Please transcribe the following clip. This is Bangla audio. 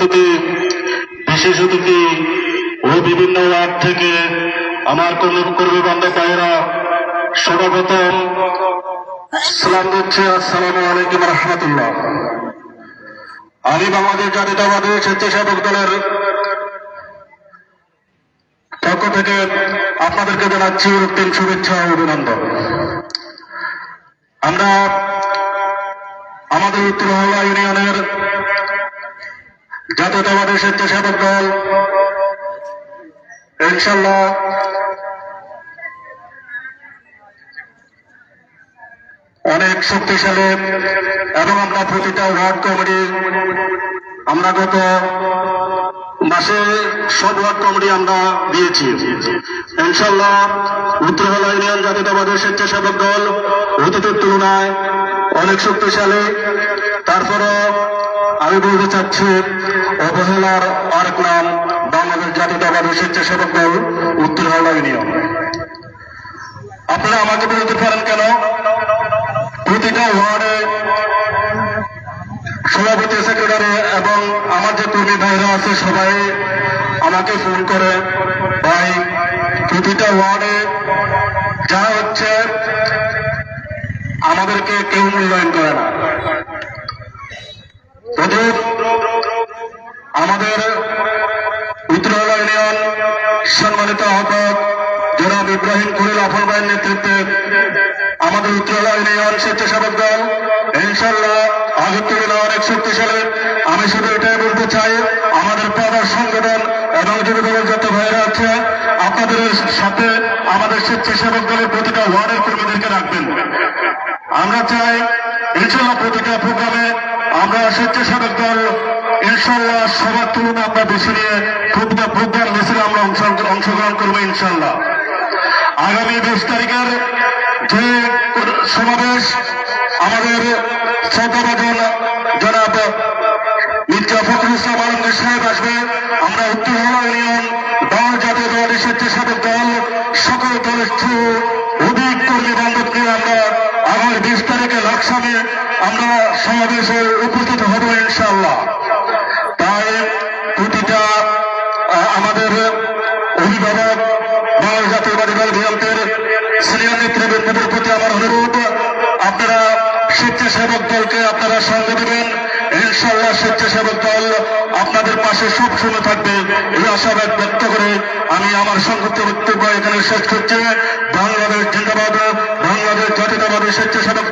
অতিথি বিশেষ অতিথি ও বিভিন্ন ওয়ার্ড থেকে আমার কর্মী বান্ধব ভাইয়েরা সর্বপ্রথম সালাম দিচ্ছি, আসসালামু আলাইকুম রহমতুল্লাহ। আমি বাংলাদেশ জাতীয়তাবাদী স্বেচ্ছাসেবক দলের পক্ষ থেকে আপনাদেরকে জানাচ্ছি রক্তিম শুভেচ্ছা অভিনন্দন। আমরা আমাদের উত্তর ইউনিয়নের জাতীয়তাবাদী স্বেচ্ছাসেবক দল, ইনশাল্লাহ অনেক শক্তিশালী এবং আমরা প্রতিটা ওয়ার্ড কমিটি, আমরা গত মাসে সব ওয়ার্ড কমিটি আমরা দিয়েছি। ইনশাল্লাহ উত্তরহলা ইউনিয়ন জাতীয়তাবাদী স্বেচ্ছাসেবক দল, অতীতের তুলনায় অনেক শক্তিশালী। তারপরও আমি বলতে চাচ্ছি, অবহেলার আরেক নাম বাংলাদেশ জাতীয়তাবাদী স্বেচ্ছাসেবক দল উত্তর হাওড়া ইউনিয়ন। আপনারা আমাকে বলতে পারেন কেন? প্রতিটা ওয়ার্ডে সভাপতি, সেক্রেটারি এবং আমার যে কর্মী ভাইরা আছে, সবাই আমাকে ফোন করে, ভাই, প্রতিটা ওয়ার্ডে যা হচ্ছে, আমাদেরকে কেউ মূল্যায়ন করে না। আমাদের উত্তরহলা ইউনিয়ন সম্মানিত আহ্বায়ক জনাব ইব্রাহিম কুলিল আফল ভাইয়ের নেতৃত্বে আমাদের উত্তরহলা ইউনিয়ন স্বেচ্ছাসেবক দল ইনশাল্লাহ আগের তুলনায় অনেক শক্তিশালী। আমি শুধু এটাই বলতে চাই, আমাদের পাড়ার সংগঠন এবং যুব দলের যত ভাইরা আছে, আপনাদের সাথে আমাদের স্বেচ্ছাসেবক দলের প্রতিটা ওয়ার্ডের কর্মীদেরকে রাখবেন। আমরা চাই ইনশাল্লাহ প্রতিটা প্রোগ্রামে আমরা স্বেচ্ছাসেবক দল ইনশাল্লাহ সবার তুলনায় আমরা বেশি নিয়ে প্রতিটা প্রোগ্রাম মিছিলে আমরা অংশগ্রহণ করব ইনশাল্লাহ আগামী বিশ তারিখের যে সমাবেশ, আমাদের শ্রদ্ধাভাজন জনাব মির্জা ফখরুল ইসলাম আলমগীর সাহেব আসবে। আমরা উত্তর ইউনিয়ন, বাংলা জাতীয় দল, স্বেচ্ছাসেবক দল, সকল দলের অধিক কর্মী বান্ধবকে আমরা আগামী বিশ তারিখে লাকসামে আমরা সমাবেশে উপস্থিত হব ইনশাআল্লাহ। আমাদের অভিভাবক বাংলা জাতীয়বাদী দল বিএনপির সিনিয়র নেতৃবৃন্দদের প্রতি আমার অনুরোধ, আপনারা স্বেচ্ছাসেবক দলকে আপনারা সঙ্গে দেবেন। ইনশাল্লাহ স্বেচ্ছাসেবক দল আপনাদের পাশে সব সময় থাকবে এই আশাবাদ ব্যক্ত করে আমি আমার সংক্ষিপ্ত বক্তব্য এখানে শেষ করছি। বাংলাদেশ জিন্দাবাদ, বাংলাদেশ জাতীয়তাবাদী স্বেচ্ছাসেবক